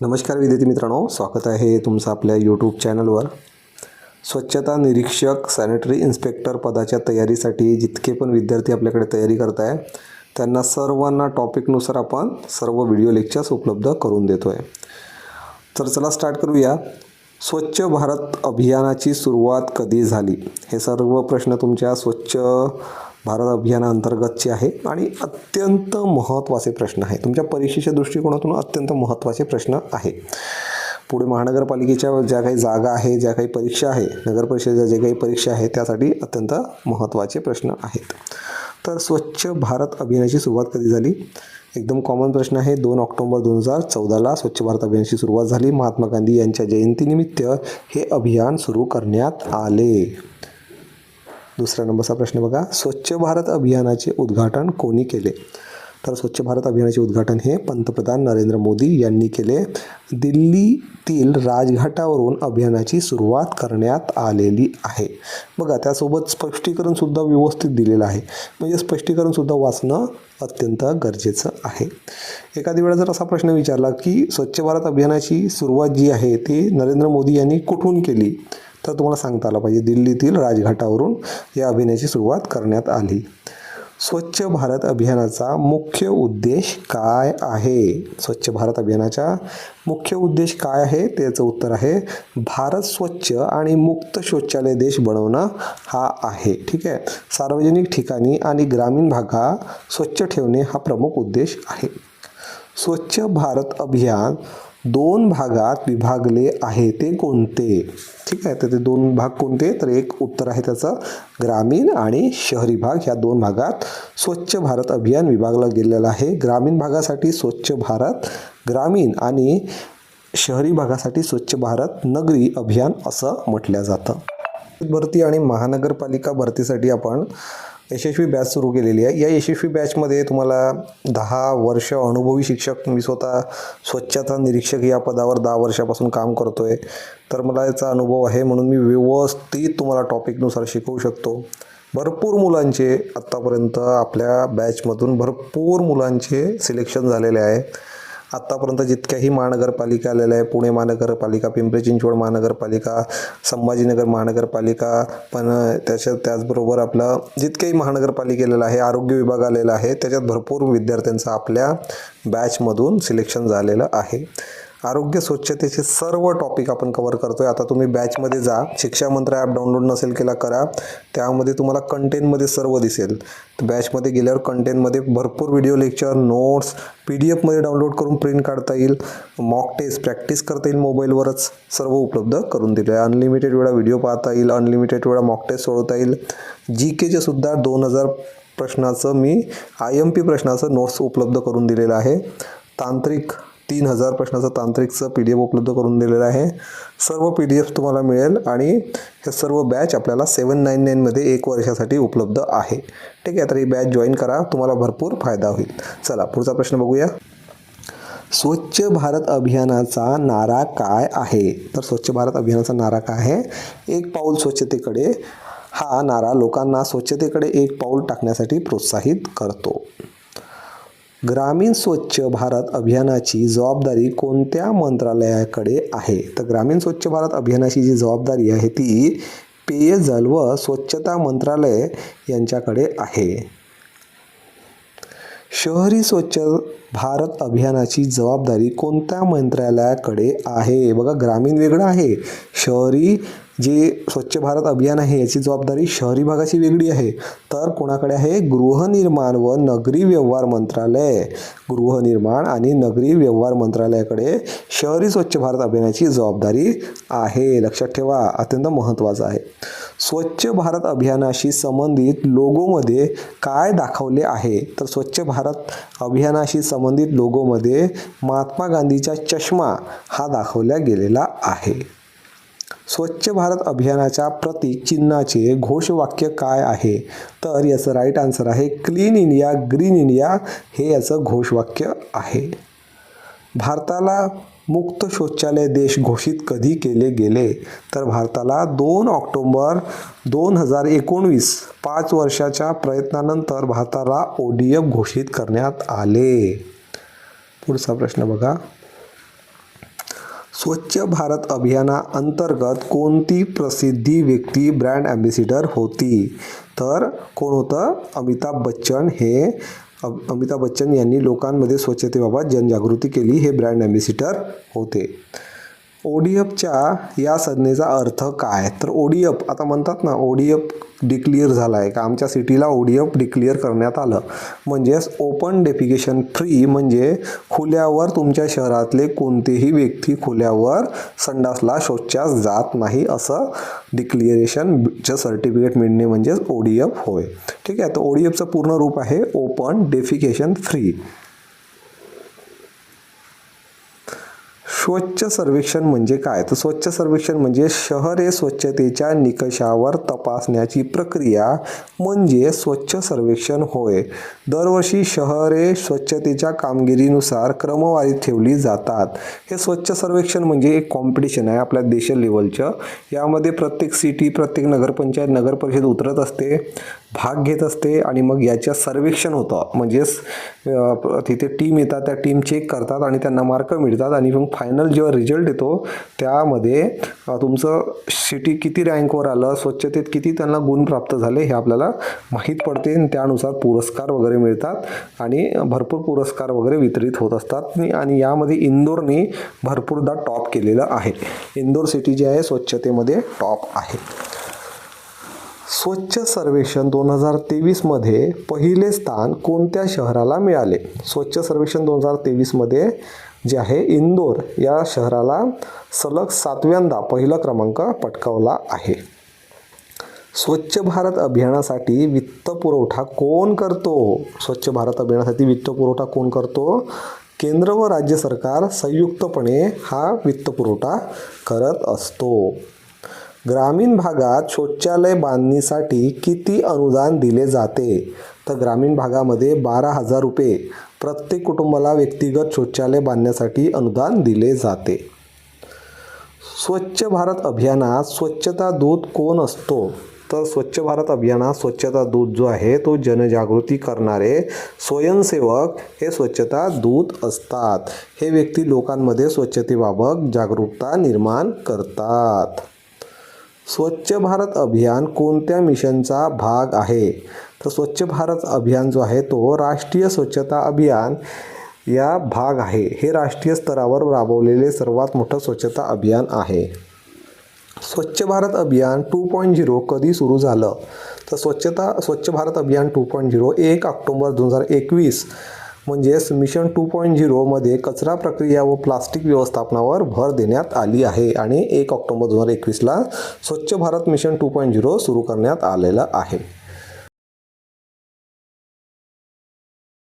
नमस्कार विद्यार्थी मित्रांनो स्वागत आहे तुमचं आपल्या यूट्यूब चॅनलवर स्वच्छता निरीक्षक सॅनिटरी इन्स्पेक्टर पदाच्या तयारीसाठी जितके पण विद्यार्थी आपल्याकडे तयारी करत आहे त्यांना सर्वांना टॉपिकनुसार आपण सर्व व्हिडिओ लेक्चर्स उपलब्ध करून देतो आहे तर चला स्टार्ट करूया. स्वच्छ भारत अभियानाची सुरुवात कधी झाली? हे सर्व प्रश्न तुमच्या स्वच्छ भारत अभियानाअंतर्गतचे आहे आणि अत्यंत महत्त्वाचे प्रश्न आहे. तुमच्या परीक्षेच्या दृष्टिकोनातून अत्यंत महत्त्वाचे प्रश्न आहे. पुढे महानगरपालिकेच्या ज्या काही जागा आहे ज्या काही परीक्षा आहे नगरपरिषदेच्या ज्या जे काही परीक्षा आहे त्यासाठी अत्यंत महत्त्वाचे प्रश्न आहेत. तर स्वच्छ भारत अभियानाची सुरुवात कधी झाली? एकदम कॉमन प्रश्न आहे. दोन ऑक्टोबर दोन हजार चौदाला स्वच्छ भारत अभियानाची सुरुवात झाली. महात्मा गांधी यांच्या जयंतीनिमित्त हे अभियान सुरू करण्यात आले. दुसऱ्या नंबरचा प्रश्न बघा. स्वच्छ भारत अभियानाचे उद्घाटन कोणी केले? तर स्वच्छ भारत अभियानाचे उद्घाटन हे पंतप्रधान नरेंद्र मोदी यांनी केले. दिल्लीतील राजघाटावरून अभियानाची सुरुवात करण्यात आलेली आहे. बघा त्यासोबत स्पष्टीकरणसुद्धा व्यवस्थित दिलेलं आहे. म्हणजे स्पष्टीकरणसुद्धा वाचणं अत्यंत गरजेचं आहे. एखादी वेळा जर असा प्रश्न विचारला की स्वच्छ भारत अभियानाची सुरुवात जी आहे ती नरेंद्र मोदी यांनी कुठून केली? तर तुम्हाला सांगता आलं पाहिजे दिल्लीतील राजघाटावरून या अभियानाची सुरुवात करण्यात आली. स्वच्छ भारत अभियानाचा मुख्य उद्देश काय आहे? स्वच्छ भारत अभियानाचा मुख्य उद्देश काय आहे? त्याचं उत्तर आहे भारत स्वच्छ आणि मुक्त शौचालय देश बनवणं हा आहे. ठीक आहे? सार्वजनिक ठिकाणी आणि ग्रामीण भागा स्वच्छ ठेवणे हा प्रमुख उद्देश आहे. स्वच्छ भारत अभियान दोन भागात विभागले आहे. ते कोणते? ठीक आहे तर ते दोन भाग कोणते? तर एक उत्तर आहे त्याचं. ग्रामीण आणि शहरी भाग ह्या दोन भागात स्वच्छ भारत अभियान विभागलं गेलेलं आहे. ग्रामीण भागासाठी स्वच्छ भारत ग्रामीण आणि शहरी भागासाठी स्वच्छ भारत नगरी अभियान असं म्हटलं जातं. भरती आणि महानगरपालिका भरतीसाठी आपण यशस्वी बॅच सुरू केलेली आहे. या यशस्वी बॅचमध्ये तुम्हाला दहा वर्ष अनुभवी शिक्षक मी स्वतः स्वच्छता निरीक्षक या पदावर दहा वर्षापासून काम करतो आहे तर मला याचा अनुभव आहे म्हणून मी व्यवस्थित तुम्हाला टॉपिकनुसार शिकवू शकतो. भरपूर मुलांचे आत्तापर्यंत आपल्या बॅचमधून भरपूर मुलांचे सिलेक्शन झालेले आहे. आत्तापर्यंत जितक्याही महानगरपालिका आलेल्या आहे पुणे महानगरपालिका पिंपरी चिंचवड महानगरपालिका संभाजीनगर महानगरपालिका पण त्याच्यात त्याचबरोबर आपलं जितकेही महानगरपालिकेलेलं आहे आरोग्य विभाग आलेला आहे त्याच्यात भरपूर विद्यार्थ्यांचं आपल्या बॅचमधून सिलेक्शन झालेलं आहे. आरोग्य स्वच्छतेचे सर्व टॉपिक आपण कवर करतो आहे आता तुम्ही बॅचमध्ये जा. शिक्षा मंत्र ॲप डाउनलोड नसेल केला करा. त्यामध्ये तुम्हाला कंटेंटमध्ये सर्व दिसेल. तर बॅचमध्ये गेल्यावर कंटेंटमध्ये भरपूर video lecture notes P D एफमध्ये download करून प्रिंट काढता येईल. मॉक टेस्ट प्रॅक्टिस करता येईल मोबाईलवरच सर्व उपलब्ध करून दिले आहे अनलिमिटेड वेळा व्हिडिओ पाहता येईल. अनलिमिटेड वेळा मॉक टेस्ट सोडवता येईल. जी केचे सुद्धा दोन हजार प्रश्नाचं मी आय एम पी प्रश्नाचं नोट्स उपलब्ध करून दिलेलं आहे. तांत्रिक तीन हजार प्रश्नाचं तांत्रिकचं पी डी एफ उपलब्ध करून दिलेलं आहे. सर्व पी डी एफ तुम्हाला मिळेल आणि हे सर्व बॅच आपल्याला सेवन नाईन नाईनमध्ये एक वर्षासाठी उपलब्ध आहे. ठीक आहे तर ही बॅच जॉईन करा. तुम्हाला भरपूर फायदा होईल. चला पुढचा प्रश्न बघूया. स्वच्छ भारत अभियानाचा नारा काय आहे? तर स्वच्छ भारत अभियानाचा नारा काय आहे? एक पाऊल स्वच्छतेकडे. हा नारा लोकांना स्वच्छतेकडे एक पाऊल टाकण्यासाठी प्रोत्साहित करतो. ग्रामीण स्वच्छ भारत अभियानाची जबाबदारी कोणत्या मंत्रालयाकडे आहे? तर ग्रामीण स्वच्छ भारत अभियानाची जी जबाबदारी आहे ती पेयजल व स्वच्छता मंत्रालय यांच्याकडे आहे. शहरी स्वच्छ भारत अभियानाची जबाबदारी कोणत्या मंत्रालयाकडे आहे? बघा ग्रामीण वेगळं आहे. शहरी जे स्वच्छ भारत अभियान आहे याची जबाबदारी शहरी भागाची वेगळी आहे. तर कोणाकडे आहे? गृहनिर्माण व नगरी व्यवहार मंत्रालय. गृहनिर्माण आणि नगरी व्यवहार मंत्रालयाकडे शहरी स्वच्छ भारत अभियानाची जबाबदारी आहे. लक्षात ठेवा अत्यंत महत्त्वाचं आहे. स्वच्छ भारत अभियानाशी संबंधित लोगोमध्ये काय दाखवले आहे? तर स्वच्छ भारत अभियानाशी संबंधित लोगोमध्ये महात्मा गांधीचा चष्मा हा दाखवला गेलेला आहे. स्वच्छ भारत अभियानाच्या प्रतीक चिन्हाचे घोषवाक्य काय आहे? तर याचं राईट आन्सर आहे क्लीन इंडिया ग्रीन इंडिया हे याचं घोषवाक्य आहे. भारताला मुक्त शौचालय देश घोषित कधी केले गेले? तर भारताला दोन ऑक्टोंबर दोन हजार एकोणवीस पाच वर्षाच्या प्रयत्नानंतर भारताला ओ डी एफ घोषित करण्यात आले. पुढचा प्रश्न बघा. स्वच्छ भारत अभियाना अंतर्गत कोणती प्रसिद्धी व्यक्ती ब्रँड ॲम्बेसिडर होती? तर कोण होतं? अमिताभ बच्चन. हे अ- अमिताभ बच्चन यांनी लोकांमध्ये स्वच्छतेबाबत जनजागृती केली. हे ब्रँड ॲम्बेसिडर होते. ओ डी एफच्या या संज्ञेचा अर्थ काय? तर ओ डी आता म्हणतात ना ओ डी एफ डिक्लिअर झाला आहे का? आमच्या सिटीला ओ डी एफ डिक्लिअर करण्यात आलं. म्हणजेच ओपन डेफिकेशन फ्री म्हणजे खुल्यावर तुमच्या शहरातले कोणतेही व्यक्ती खुल्यावर संडासला शौचास जात नाही असं डिक्लिअरेशनचं सर्टिफिकेट मिळणे म्हणजेच ओ डी एफ होय. ठीक आहे? तर ओ डी एफचं पूर्ण रूप आहे ओपन डेफिकेशन फ्री स्वच्छ सर्वेक्षण म्हणजे काय? तर स्वच्छ सर्वेक्षण म्हणजे शहरे स्वच्छतेच्या निकषावर तपासण्याची प्रक्रिया म्हणजे स्वच्छ सर्वेक्षण होय. दरवर्षी शहरे स्वच्छतेच्या कामगिरीनुसार क्रमवारीत ठेवली जातात. हे स्वच्छ सर्वेक्षण म्हणजे एक कॉम्पिटिशन आहे आपल्या देश लेवलचं यामध्ये प्रत्येक सिटी प्रत्येक नगरपंचायत नगरपरिषद उतरत असते. भाग घेत असते आणि मग याच्या सर्वेक्षण होतं. म्हणजेच तिथे टीम येतात त्या टीम चेक करतात आणि त्यांना मार्क मिळतात आणि मग फायनल जेव्हा रिझल्ट येतो त्यामध्ये तुमचं सिटी किती रँकवर आलं स्वच्छतेत किती त्यांना गुण प्राप्त झाले हे आपल्याला माहीत पडते आणि त्यानुसार पुरस्कार वगैरे मिळतात आणि भरपूर पुरस्कार वगैरे वितरित होत असतात. आणि- आणि यामध्ये इंदोरने भरपूरदा टॉप केलेलं आहे. इंदोर सिटी जी आहे स्वच्छतेमध्ये टॉप आहे. स्वच्छ सर्वेक्षण दोन हजार तेवीसमध्ये पहिले स्थान कोणत्या शहराला मिळाले? स्वच्छ सर्वेक्षण दोन हजार तेवीसमध्ये जे आहे इंदोर या शहराला सलग सातव्यांदा पहिला क्रमांक पटकावला आहे. स्वच्छ भारत अभियानासाठी वित्तपुरवठा कोण करतो? स्वच्छ भारत अभियानासाठी वित्तपुरवठा कोण करतो? केंद्र व राज्य सरकार संयुक्तपणे हा वित्तपुरवठा करत असतो. ग्रामीण भागात शौचालय बांधणीसाठी किती अनुदान दिले जाते? तर ग्रामीण भागामध्ये बारा हजार रुपये प्रत्येक कुटुंबाला व्यक्तिगत शौचालय बांधण्यासाठी अनुदान दिले जाते. स्वच्छ भारत अभियानात स्वच्छता दूत कोण असतो? तर स्वच्छ भारत अभियानात स्वच्छता दूत जो आहे तो जनजागृती करणारे स्वयंसेवक हे स्वच्छता दूत असतात. हे व्यक्ती लोकांमध्ये स्वच्छतेबाबत जागरूकता निर्माण करतात. स्वच्छ भारत अभियान कोणत्या मिशनचा भाग आहे? तर स्वच्छ भारत अभियान जो आहे तो राष्ट्रीय स्वच्छता अभियान या भाग आहे. हे राष्ट्रीय स्तरावर राबवलेले सर्वात मोठं स्वच्छता अभियान आहे. स्वच्छ भारत अभियान टू पॉईंट झिरो कधी सुरू झालं? तर स्वच्छता स्वच्छ भारत अभियान टू पॉईंट झिरो एक ऑक्टोंबर दोन हजार एकवीस म्हणजेच मिशन टू पॉईंट झिरोमध्ये कचरा प्रक्रिया व प्लास्टिक व्यवस्थापनावर भर देण्यात आली आहे. आणि एक ऑक्टोबर दोन हजार एकवीसला Swachh Bharat mission two point zero सुरू करण्यात आलेलं आहे.